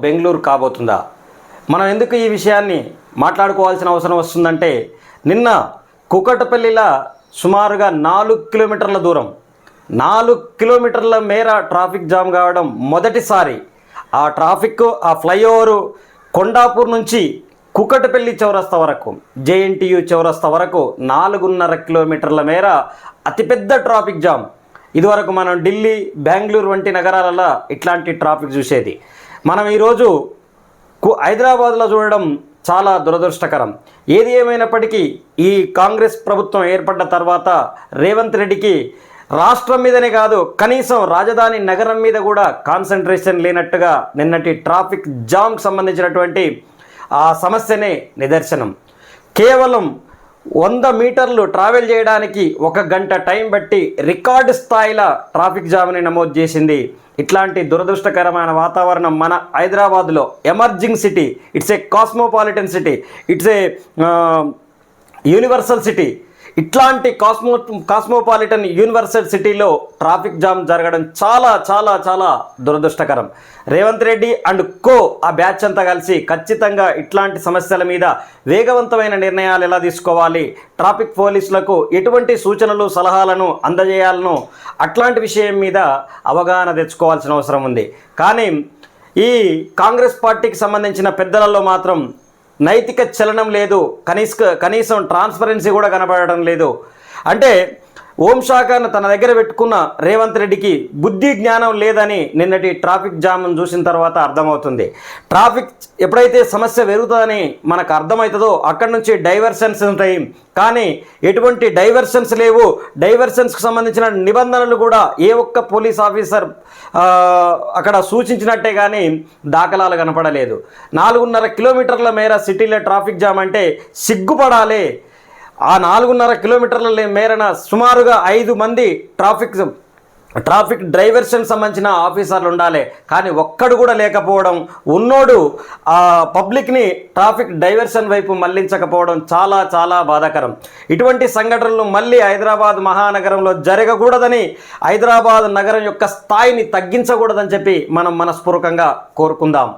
బెంగళూరు కాబోతుందా? మనం ఎందుకు ఈ విషయాన్ని మాట్లాడుకోవాల్సిన అవసరం వస్తుందంటే నిన్న కుకటపల్లిలా సుమారుగా నాలుగు కిలోమీటర్ల దూరం నాలుగు కిలోమీటర్ల మేర ట్రాఫిక్ జామ్ కావడం మొదటిసారి ఆ ట్రాఫిక్ ఆ ఫ్లైఓవరు కొండాపూర్ నుంచి కుకటపల్లి చౌరస్తా వరకు జేఎన్టీయు చౌరస్తా వరకు నాలుగున్నర కిలోమీటర్ల మేర అతిపెద్ద ట్రాఫిక్ జామ్. ఇదివరకు మనం ఢిల్లీ బెంగళూరు వంటి నగరాలలో ఇట్లాంటి ట్రాఫిక్ చూసేది. మనం ఈరోజు కు హైదరాబాద్లో చూడడం చాలా దురదృష్టకరం. ఏది ఏమైనప్పటికీ ఈ కాంగ్రెస్ ప్రభుత్వం ఏర్పడ్డ తర్వాత రేవంత్ రెడ్డికి రాష్ట్రం మీదనే కాదు కనీసం రాజధాని నగరం మీద కూడా కాన్సన్ట్రేషన్ లేనట్టుగా నిన్నటి ట్రాఫిక్ జామ్కి సంబంధించినటువంటి ఆ సమస్యనే నిదర్శనం. కేవలం వంద మీటర్లు ట్రావెల్ చేయడానికి ఒక గంట టైం బట్టి రికార్డు స్థాయిలో ట్రాఫిక్ జామ్ని నమోదు చేసింది. ఇట్లాంటి దురదృష్టకరమైన వాతావరణం మన హైదరాబాద్లో emerging city it's a cosmopolitan city it's a universal city ఇట్లాంటి కాస్మో కాస్మోపాలిటన్ యూనివర్సల్ సిటీలో ట్రాఫిక్ జామ్ జరగడం చాలా చాలా చాలా దురదృష్టకరం. రేవంత్ రెడ్డి అండ్ కో ఆ బ్యాచ్ అంతా కలిసి ఖచ్చితంగా ఇట్లాంటి సమస్యల మీద వేగవంతమైన నిర్ణయాలు ఎలా తీసుకోవాలి ట్రాఫిక్ పోలీసులకు ఎటువంటి సూచనలు సలహాలను అందజేయాలనో అట్లాంటి విషయం మీద అవగాహన తెచ్చుకోవాల్సిన అవసరం ఉంది. కానీ ఈ కాంగ్రెస్ పార్టీకి సంబంధించిన పెద్దలలో మాత్రం నైతిక చలనం లేదు. కనీస కనీసం ట్రాన్స్పరెన్సీ కూడా కనబడడం లేదు. అంటే హోంశాఖను తన దగ్గర పెట్టుకున్న రేవంత్ రెడ్డికి బుద్ధి జ్ఞానం లేదని నిన్నటి ట్రాఫిక్ జామ్ను చూసిన తర్వాత అర్థమవుతుంది. ట్రాఫిక్ ఎప్పుడైతే సమస్య పెరుగుతుందని మనకు అర్థమవుతుందో అక్కడి నుంచి డైవర్షన్స్ ఉంటాయి. కానీ ఎటువంటి డైవర్షన్స్ లేవు. డైవర్షన్స్కి సంబంధించిన నిబంధనలు కూడా ఏ ఒక్క పోలీస్ ఆఫీసర్ అక్కడ సూచించినట్టే కానీ దాఖలాలు కనపడలేదు. నాలుగున్నర కిలోమీటర్ల మేర సిటీలో ట్రాఫిక్ జామ్ అంటే సిగ్గుపడాలి. ఆ నాలుగున్నర కిలోమీటర్ల మేరన సుమారుగా ఐదు మంది ట్రాఫిక్ ట్రాఫిక్ డ్రైవర్షన్ సంబంధించిన ఆఫీసర్లు ఉండాలి కానీ ఒక్కడు కూడా లేకపోవడం ఉన్నోడు ఆ పబ్లిక్ని ట్రాఫిక్ డైవర్షన్ వైపు మళ్ళించకపోవడం చాలా చాలా బాధాకరం. ఇటువంటి సంఘటనలు మళ్ళీ హైదరాబాద్ మహానగరంలో జరగకూడదని హైదరాబాద్ నగరం యొక్క స్థాయిని తగ్గించకూడదని చెప్పి మనం మనస్పూర్వకంగా కోరుకుందాం.